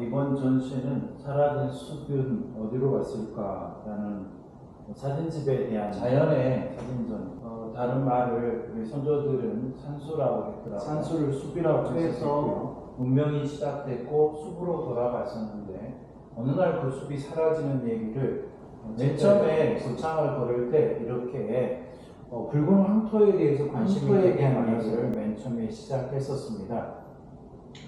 이번 전시는 사라진 숲은 어디로 갔을까라는 사진집에 대한 자연의 사진전. 어, 다른 말을 우리 선조들은 산수라고 했더라고요. 산수를 숲이라고 해서 문명이 시작됐고 숲으로 돌아갔었는데 어느 날 그 숲이 사라지는 얘기를 맨 처음에 소창을 걸을 때 이렇게 어, 붉은 황토에 대해서 황토에 되게 대한 많아서를 맨 처음에 시작했었습니다.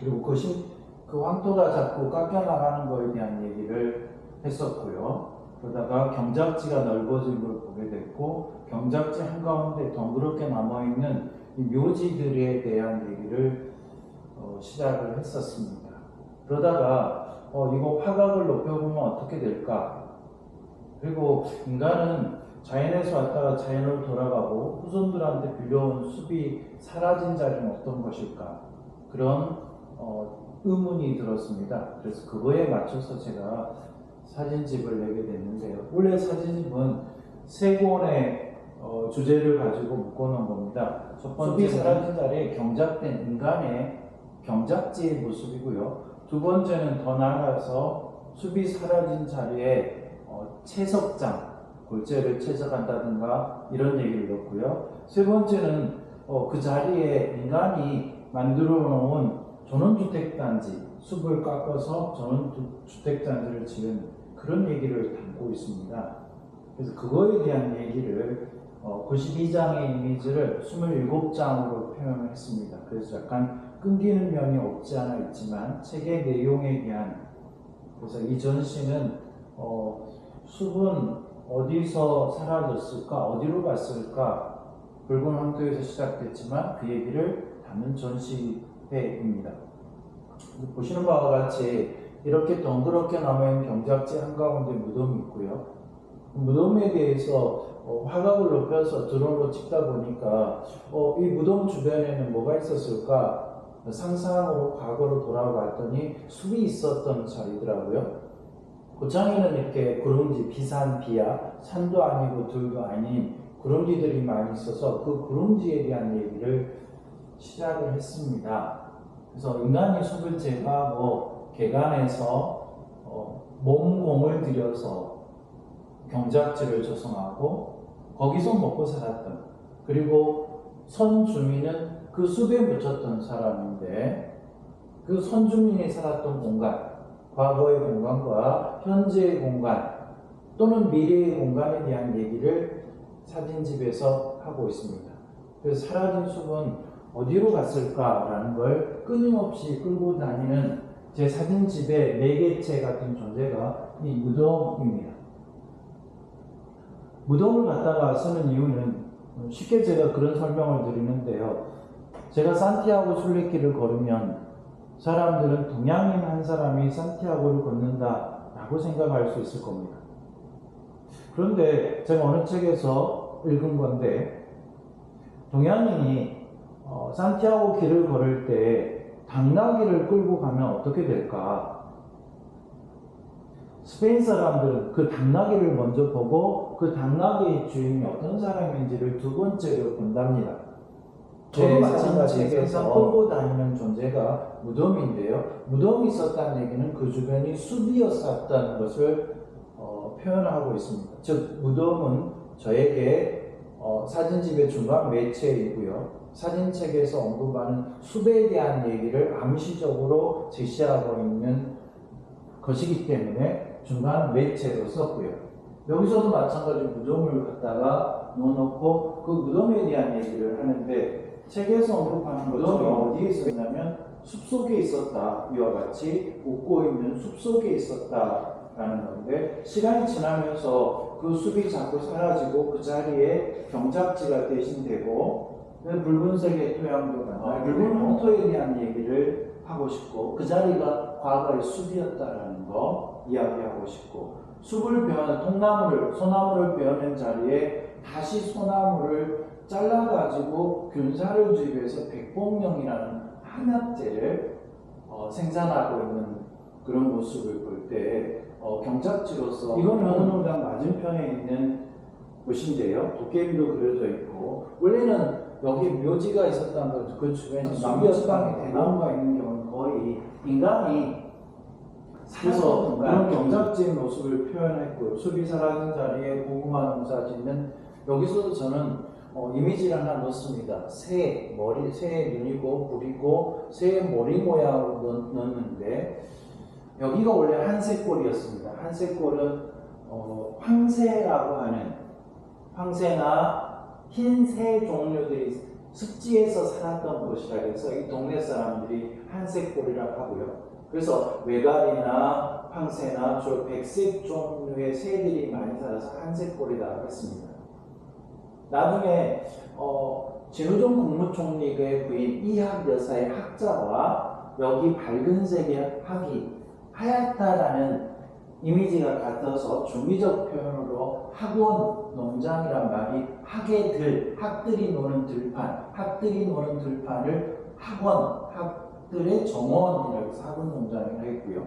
그리고 그, 심, 그 황토가 자꾸 깎여나가는 거에 대한 얘기를 했었고요. 그러다가 경작지가 넓어진 걸 보게 됐고 경작지 한가운데 덩그렇게 남아있는 이 묘지들에 대한 얘기를 어, 시작을 했었습니다. 그러다가 어, 이거 화각을 높여보면 어떻게 될까? 그리고 인간은 자연에서 왔다가 자연으로 돌아가고 후손들한테 빌려온 숲이 사라진 자리는 어떤 것일까? 그런 어, 의문이 들었습니다. 그래서 그거에 맞춰서 제가 사진집을 내게 됐는데요. 원래 사진집은 세 권의 어, 주제를 가지고 묶어놓은 겁니다. 첫 번째 사라진 자리에 경작된 인간의 경작지의 모습이고요. 두 번째는 더 나아가서 숲이 사라진 자리에 어, 채석장, 골재를 채석한다든가 이런 얘기를 넣고요. 세 번째는 어, 그 자리에 인간이 만들어 놓은 전원주택단지, 숲을 깎아서 전원주택단지를 지은 그런 얘기를 담고 있습니다. 그래서 그거에 대한 얘기를 어, 92장의 이미지를 27장으로 표현을 했습니다. 그래서 약간 끊기는 면이 없지 않아 있지만 책의 내용에 대한 그래서 이 전시는 어, 숲은 어디서 사라졌을까, 어디로 갔을까, 붉은 황토에서 시작됐지만 그 얘기를 담은 전시 회입니다. 보시는 바와 같이 이렇게 덩그렇게 남아있는 경작지 한가운데 무덤이 있고요. 무덤에 대해서 어, 화각을 높여서 드론으로 찍다 보니까 어, 이 무덤 주변에는 뭐가 있었을까 상상으로 과거로 돌아갔더니 숲이 있었던 자리더라고요. 고창에는 이렇게 구름지, 비산, 비야, 산도 아니고 들도 아닌 구름지들이 많이 있어서 그 구름지에 대한 얘기를 시작을 했습니다. 그래서 인간이 숲을 제거하고 개간해서 어, 몸공을 들여서 경작지를 조성하고 거기서 먹고 살았던 그리고 선주민은 그 숲에 묻혔던 사람인데 그 선주민이 살았던 공간 과거의 공간과 현재의 공간 또는 미래의 공간에 대한 얘기를 사진집에서 하고 있습니다. 그래서 사라진 숲은 어디로 갔을까라는 걸 끊임없이 끌고 다니는 제 사진집의 매개체 같은 존재가 이 무덤입니다. 무덤을 갖다가 쓰는 이유는 쉽게 제가 그런 설명을 드리는데요. 제가 산티아고 순례길을 걸으면 사람들은 동양인 한 사람이 산티아고를 걷는다라고 생각할 수 있을 겁니다. 그런데 제가 어느 책에서 읽은 건데 동양인이 어, 산티아고 길을 걸을 때 당나귀를 끌고 가면 어떻게 될까? 스페인 사람들은 그 당나귀를 먼저 보고 그 당나귀의 주인이 어떤 사람인지를 두 번째로 본답니다. 저도 마찬가지에서 끌고 다니는 존재가 무덤인데요. 무덤이 있었다는 얘기는 그 주변이 숲이었었다는 것을 어, 표현하고 있습니다. 즉 무덤은 저에게 어, 사진집의 중간 매체이고요. 사진책에서 언급하는 숲에 대한 얘기를 암시적으로 제시하고 있는 것이기 때문에 중간 매체로 썼고요. 여기서도 마찬가지로 무덤을 갖다가 넣어놓고 그 무덤에 대한 얘기를 하는데 책에서 언급하는 무덤이 어디에 있었냐면 숲속에 있었다. 이와 같이 웃고 있는 숲속에 있었다 라는 건데 시간이 지나면서 그 숲이 자꾸 사라지고 그 자리에 경작지가 대신되고 붉은색의 토양도 만나 붉은 황토에 대한 얘기를 하고 싶고 그 자리가 과거의 숲이었다라는 거 이야기하고 싶고 숲을 베어 통나무를 소나무를 베어낸 자리에 다시 소나무를 잘라가지고 균사를 주입해서 백봉령이라는 한약재를 어, 생산하고 있는 그런 모습을 볼 때 어, 경작지로서 이거는 한우당 맞은편에 있는 곳인데요. 도깨비도 그려져 있고 원래는 여기 묘지가 있었다는 거죠. 그 주변에 남쪽방에 대나무가 있는 경우는 거의 인간이 그래서 그런 경작지의 모습을 표현했고요. 숲이 사라진 자리에 고구마 농사 짓는 여기서도 저는 어, 이미지를 하나 넣습니다. 새 머리, 새의 눈이고 불이고 새의 머리 모양으로 넣, 넣는데 여기가 원래 한새골이었습니다. 한새골은 어, 황새라고 하는 황새나 흰 새 종류들이 습지에서 살았던 곳이라 해서 이 동네 사람들이 한색골이라고 하고요. 그래서 외갈이나 황새나 주로 백색 종류의 새들이 많이 살아서 한색골이라고 했습니다. 나중에 어, 진우종 국무총리의 부인 이학 여사의 학자와 여기 밝은 색의 학이 하얗다라는 이미지가 같아서 중의적 표현으로 학원 농장이란 말이 학예들, 학들이 노는 들판, 학들이 노는 들판을 학원, 학들의 정원이라고 해서 학원 농장이라고 했고요.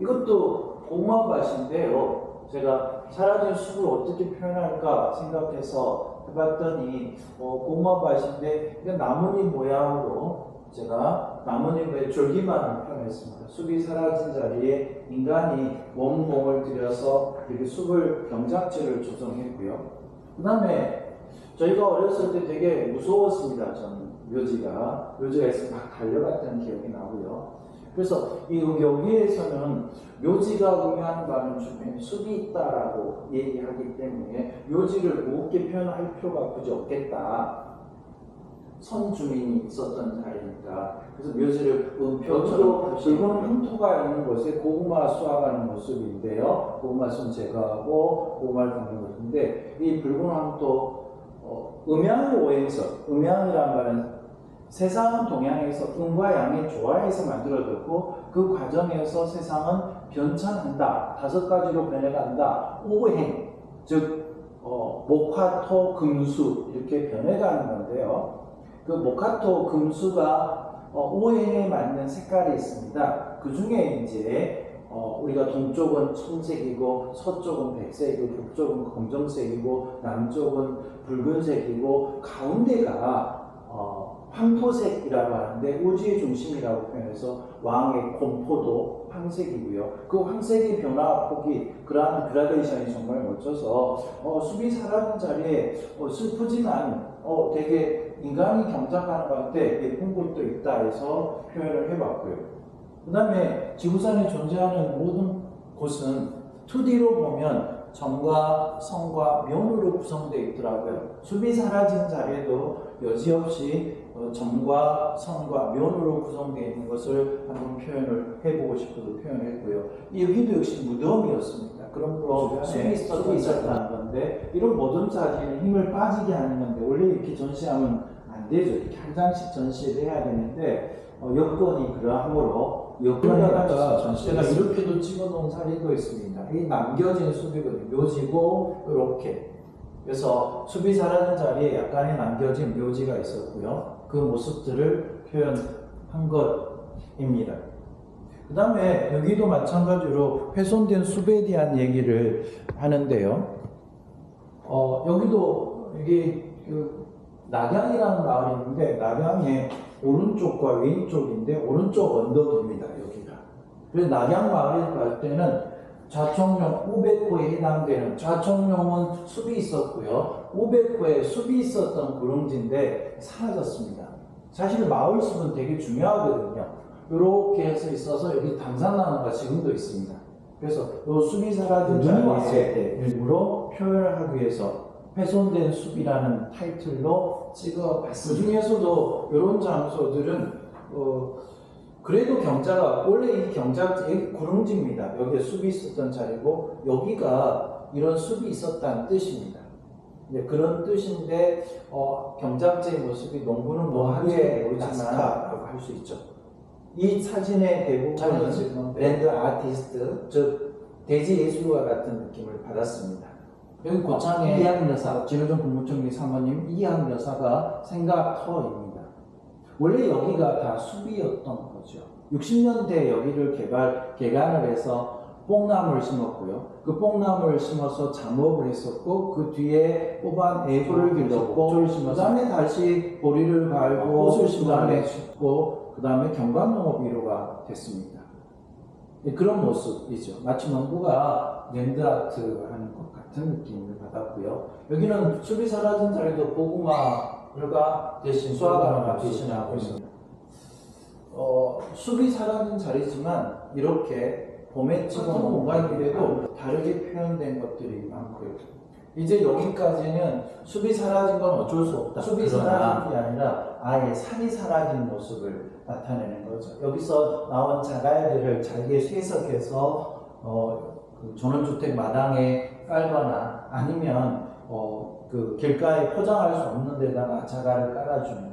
이것도 고마밭인데요. 제가 사라진 숲을 어떻게 표현할까 생각해서 해봤더니 어, 이게 나뭇잎 모양으로 제가 나뭇잎의 줄기만을 표현했습니다. 숲이 사라진 자리에 인간이 원공을 들여서 이렇게 숲을 경작지를 조성했고요. 그 다음에 저희가 어렸을 때 되게 무서웠습니다. 저는 묘지가 묘지가 있으면 막 달려갔던 기억이 나고요. 그래서 이 여기에서는 묘지가 의미하는 바는 주변에 숲이 있다라고 얘기하기 때문에 묘지를 무겁게 표현할 필요가 굳이 없겠다. 선주민이 있었던 자리니까 그래서 묘지를 음표처럼 붉은 흉토가 있는 곳에 고구마 수확하는 모습인데요. 고구마 순 제거하고 고구마를 담는 것인데 이 붉은 흉토 어, 음양 오행석, 음양이란 말은 세상은 동양에서 음과 양의 조화에서 만들어졌고 그 과정에서 세상은 변천한다. 다섯 가지로 변해간다. 오행, 즉 어, 목화토 금수 이렇게 변해가는 건데요. 그 목화토 금수가 어, 오행에 맞는 색깔이 있습니다. 그 중에 이제 어, 우리가 동쪽은 청색이고 서쪽은 백색이고 북쪽은 검정색이고 남쪽은 붉은색이고 가운데가 어, 황토색이라고 하는데 우주의 중심이라고 표현해서 왕의 공포도 황색이고요. 그 황색의 변화 폭이 그러한 그라데이션이 정말 멋져서 어, 숲이 사라진 자리에 어, 슬프지만 어, 되게 인간이 경작하는 가운데 예쁜 곳도 있다 해서 표현을 해봤고요. 그 다음에 지구상에 존재하는 모든 곳은 2D로 보면 점과 성과 면으로 구성되어 있더라고요. 숲이 사라진 자리에도 여지없이 어, 점과 성과 면으로 구성되어 있는 것을 한번 표현을 해보고 싶어서 표현했고요. 여기도 역시 무덤이었습니다. 그러므로 숲이 있었던 있었다는 건데 이런 모든 사진은 힘을 빠지게 하는 건데 원래 이렇게 전시하면 안 되죠. 이렇게 한 장씩 전시를 해야 되는데 어, 여건이 그러하므로 여건에다가 전시가 이렇게도 찍어놓은 사진도 있습니다. 이 남겨진 숲이거든요. 묘지고 이렇게 그래서 사라진 자리에 약간의 남겨진 묘지가 있었고요. 그 모습들을 표현한 것입니다. 그 다음에 여기도 마찬가지로 훼손된 숲에 대한 얘기를 하는데요. 어, 여기도 이게 그 낙양이라는 마을이 있는데 낙양의 오른쪽과 왼쪽인데 오른쪽 언덕입니다. 여기가. 그래서 낙양 마을에 갈 때는 좌청룡 500호에 해당되는 좌청룡은 숲이 있었고요. 500호에 숲이 있었던 구릉지인데 사라졌습니다. 사실 마을 숲은 되게 중요하거든요. 이렇게 해서 있어서 여기 당산나무가 지금도 있습니다. 그래서 이 숲이 사라진 자리에 일부러 표현을 하기 위해서 훼손된 숲이라는 타이틀로 찍어봤습니다. 그 중에서도 이런 장소들은 어, 그래도 경자가 원래 이 경자 여기 구릉지입니다. 여기에 숲이 있었던 자리고 여기가 이런 숲이 있었다는 뜻입니다. 이제 그런 뜻인데 어, 경작지의 모습이 농부는 뭐 하게 모르지만라고 할 수 있죠. 이 사진의 대부분은 랜드 아티스트 즉 대지 예술가 같은 느낌을 받았습니다. 여기 고창에 이학 여사, 진호정 국무총리 사모님 이학 여사가 생각터입니다. 원래 여기가 다 숲이었던 거죠. 60년대 여기를 개발, 개간을 해서 뽕나무를 심었고요. 그 뽕나무를 심어서 잠업을 했었고, 그 뒤에 뽑아 애호를 길렀고, 그 다음에 다시 보리를 갈고, 그 다음에 심고, 그 다음에 경관농업 1호가 됐습니다. 그런 모습이죠. 마치 농부가 랜드아트 하는 것 같은 느낌을 받았고요. 여기는 숲이 사라진 자리도 고구마가 대신 수화가나가 대신하고 있습니다. 어, 숲이 사라진 자리지만 이렇게 봄에 찍은 공간들에도 다르게 표현된 것들이 많고요. 이제 여기까지는 숲이 사라진 건 어쩔 수 없다. 숲이 사라진 게 아니라 아예 산이 사라진 모습을 나타내는 거죠. 여기서 나온 자갈들을 잘게 해석해서 어, 그 전원주택 마당에 깔거나 아니면 어, 그 길가에 포장할 수 없는 데다가 자갈을 깔아주는.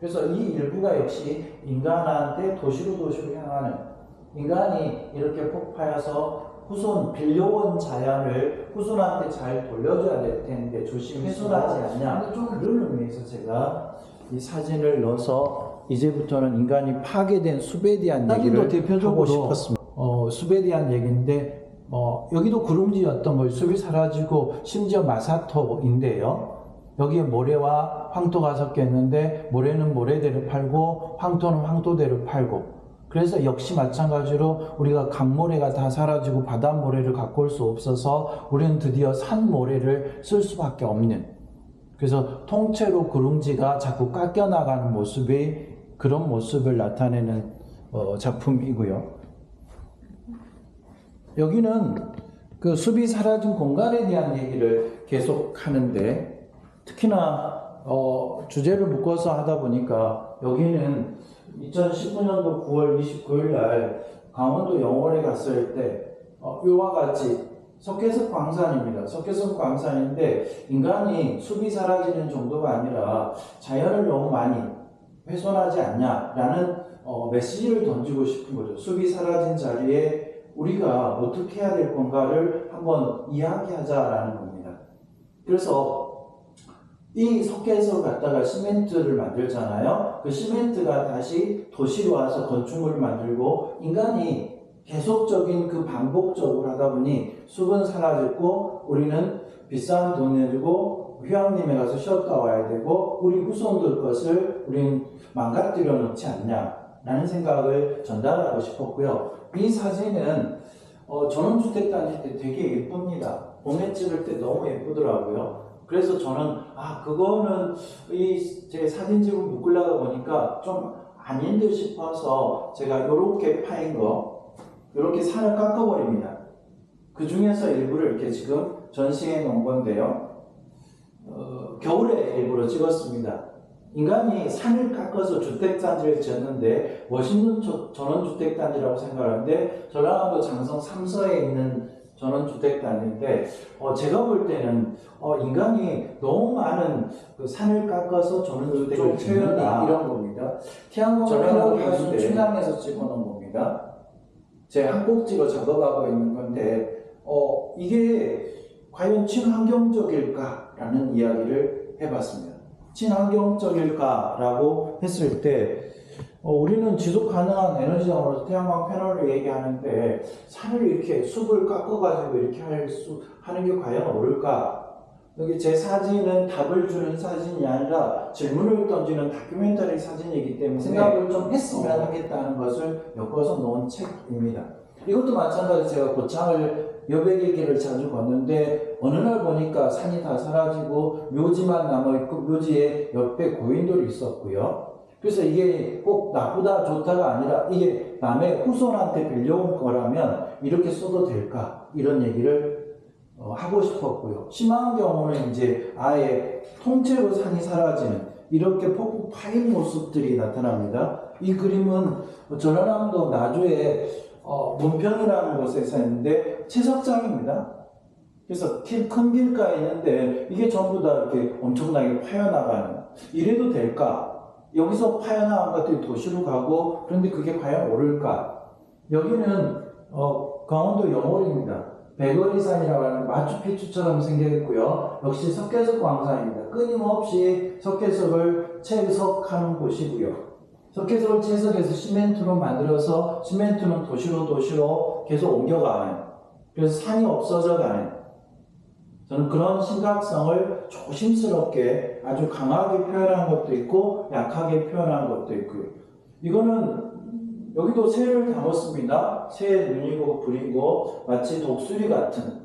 그래서 이 일부가 역시 인간한테 도시로 도시로 향하는. 인간이 이렇게 폭파해서 후손 빌려온 자연을 후손한테 잘 돌려줘야 될 텐데 조심 훼손하지 않냐. 좀 그런 의미에서 제가 이 사진을 넣어서 이제부터는 인간이 파괴된 숲에 대한 얘기를 대표적으로 하고 싶었습니다. 어, 숲에 대한 얘기인데 어, 여기도 구름지였던 걸 숲이 사라지고 심지어 마사토인데요. 여기에 모래와 황토가 섞여 있는데 모래는 모래대로 팔고 황토는 황토대로 팔고 그래서 역시 마찬가지로 우리가 강모래가 다 사라지고 바닷모래를 갖고 올 수 없어서 우리는 드디어 산모래를 쓸 수밖에 없는 그래서 통째로 구릉지가 자꾸 깎여 나가는 모습이 그런 모습을 나타내는 어, 작품이고요. 여기는 그 숲이 사라진 공간에 대한 얘기를 계속 하는데 특히나 어, 주제를 묶어서 하다 보니까 여기는 2019년도 9월 29일 날 강원도 영월에 갔을 때 어, 이와 같이 석회석 광산입니다. 석회석 광산인데 인간이 숲이 사라지는 정도가 아니라 자연을 너무 많이 훼손하지 않냐라는 어, 메시지를 던지고 싶은 거죠. 숲이 사라진 자리에 우리가 어떻게 해야 될 건가를 한번 이야기하자라는 겁니다. 그래서 이 석회석을 갖다가 시멘트를 만들잖아요. 그 시멘트가 다시 도시로 와서 건축물을 만들고 인간이 계속적인 그 반복적으로 하다 보니 숲은 사라졌고 우리는 비싼 돈 내주고 휴양림에 가서 쉬었다 와야 되고 우리 후손들 것을 우리는 망가뜨려 놓지 않냐라는 생각을 전달하고 싶었고요. 이 사진은 어, 전원주택 단지 때 되게 예쁩니다. 봄에 찍을 때 너무 예쁘더라고요. 그래서 저는 아 그거는 이 제 사진집을 묶으려다 보니까 좀 아닌 듯 싶어서 제가 이렇게 파인 거 이렇게 산을 깎아버립니다. 그 중에서 일부를 이렇게 지금 전시해 놓은 건데요. 어, 겨울에 일부러 찍었습니다. 인간이 산을 깎아서 주택단지를 지었는데 멋있는 저- 전원주택단지라고 생각하는데 전라남도 장성 삼서에 있는 전원주택단지인데 어, 제가 볼 때는 어, 인간이 너무 많은 그 산을 깎아서 전원주택을 표현이 이런 겁니다. 패널을 있는데. 충남에서 찍어놓은 겁니다. 제 한국지로 작업하고 있는 건데 어, 이게 과연 친환경적일까라는 이야기를 해봤습니다. 친환경적일까라고 했을 때 어, 우리는 지속 가능한 에너지장으로 태양광 패널을 얘기하는데 산을 이렇게 숲을 깎아가지고 이렇게 할 수 하는 게 과연 옳을까? 여기 제 사진은 답을 주는 사진이 아니라 질문을 던지는 다큐멘터리 사진이기 때문에 생각을 좀 했으면 하겠다는 것을 엮어서 놓은 책입니다. 이것도 마찬가지 제가 고창을 여백의 길을 자주 걷는데 어느 날 보니까 산이 다 사라지고 묘지만 남아있고 묘지에 옆에 고인돌이 있었고요. 그래서 이게 꼭 나쁘다 좋다가 아니라 이게 남의 후손한테 빌려온 거라면 이렇게 써도 될까 이런 얘기를 어, 하고 싶었고요. 심한 경우는 이제 아예 통째로 산이 사라지는 이렇게 폭풍 파인 모습들이 나타납니다. 이 그림은 전라남도 나주에 어, 문평이라는 곳에서 했는데 채석장입니다. 그래서 길, 큰 길가에 있는데 이게 전부 다 이렇게 엄청나게 파여나가는 이래도 될까? 여기서 파여나간 것들이 도시로 가고 그런데 그게 과연 옳을까? 여기는 어, 강원도 영월입니다. 백어리산이라고 하는 마추픽추처럼 생겼고요. 역시 석회석 광산입니다. 끊임없이 석회석을 채석하는 곳이고요. 석회석을 채석해서 시멘트로 만들어서 시멘트는 도시로 도시로 계속 옮겨가는 그래서 산이 없어져 가는 저는 그런 심각성을 조심스럽게 아주 강하게 표현한 것도 있고 약하게 표현한 것도 있고요. 이거는 여기도 새를 담았습니다. 새의 눈이고 불이고 마치 독수리 같은.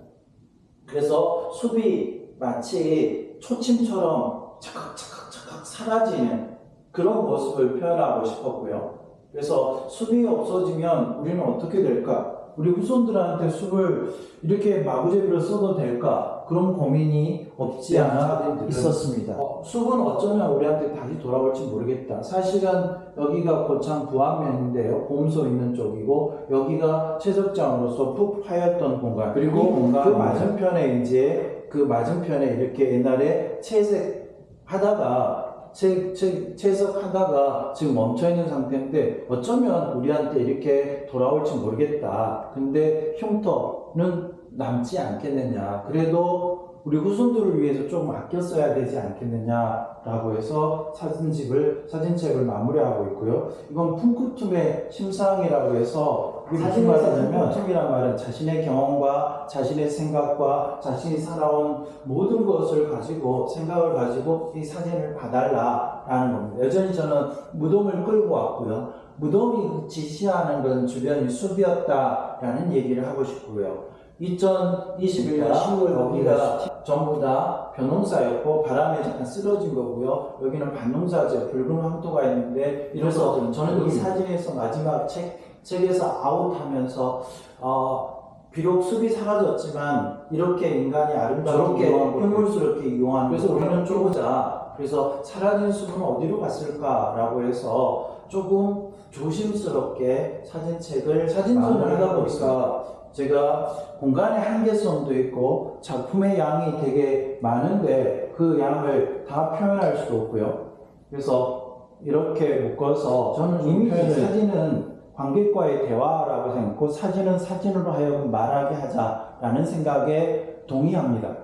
그래서 숲이 마치 초침처럼 차각차각차각 사라지는 그런 모습을 표현하고 싶었고요. 그래서 숲이 없어지면 우리는 어떻게 될까? 우리 후손들한테 숲을 이렇게 마구잡이로 써도 될까? 그런 고민이 없지 않아 있었습니다. 어, 숲은 어쩌면 우리한테 다시 돌아올지 모르겠다. 사실은 여기가 고창 부안면인데요. 봄소 있는 쪽이고 여기가 채석장으로서 푹 파였던 공간. 그리고 이 공간은- 그 맞은편에 이제 그 맞은편에 이렇게 옛날에 채색 하다가 채, 채, 채석하다가 지금 멈춰 있는 상태인데 어쩌면 우리한테 이렇게 돌아올지 모르겠다. 근데 흉터는 남지 않겠느냐. 그래도 우리 후손들을 위해서 좀 아껴 써야 되지 않겠느냐라고 해서 사진집을 사진책을 마무리하고 있고요. 이건 풍쿠툼의 심상이라고 해서 무슨 말이냐면 풍쿠툼이란 말은 자신의 경험과 자신의 생각과 자신이 살아온 모든 것을 가지고 생각을 가지고 이 사진을 봐달라라는 겁니다. 여전히 저는 무덤을 끌고 왔고요. 무덤이 지시하는 건 주변이 숲이었다라는 얘기를 하고 싶고요. 2021년 10월 여기가 전부 다 벼농사였고 바람에 잠깐 쓰러진 거고요. 여기는 밭농사죠. 붉은 황토가 있는데 이래서 저는 이 사진에서 마지막 책 책에서 아웃하면서 어, 비록 숲이 사라졌지만 이렇게 인간이 아름답게 흉물스럽게 이용한 그래서 우리는 쪼보자 그래서 사라진 숲은 어디로 갔을까라고 해서 조금 조심스럽게 사진책을 사진전을 하다 보니까 제가 공간의 한계성도 있고 작품의 양이 되게 많은데 그 양을 다 표현할 수도 없고요. 그래서 이렇게 묶어서 저는 이미 이 사진은 관객과의 대화라고 생각하고 사진은 사진으로 하여금 말하게 하자라는 생각에 동의합니다.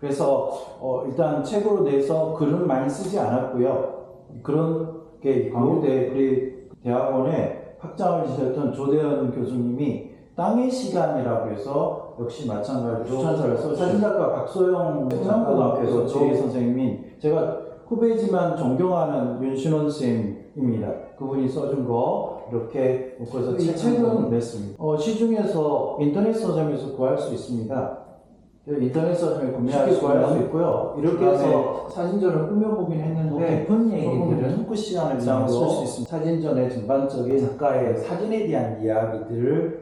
그래서 어, 일단 책으로 내서 글은 많이 쓰지 않았고요. 그런 게 광우대 우리 대학원에 학장을 지셨던 조대현 교수님이 땅의 시간이라고 해서 역시 마찬가지로 추천서를 써 사진작가 박소영 상고등학교에서 제 선생님인 제가 후배지만 존경하는 윤신원 선생님입니다. 그분이 써준 거 이렇게 묶어서 이 책은 냈습니다. 어, 시중에서 인터넷 서점에서 구할 수 있습니다. 인터넷 서점에 구매할 수 구할 수? 있고요. 이렇게 해서 사진전을 꾸며보긴 했는데 깊은 조금 얘기들은 토크 시간을 위해 쓸수 있습니다. 사진전의 전반적인 작가의 사진에 대한 이야기들을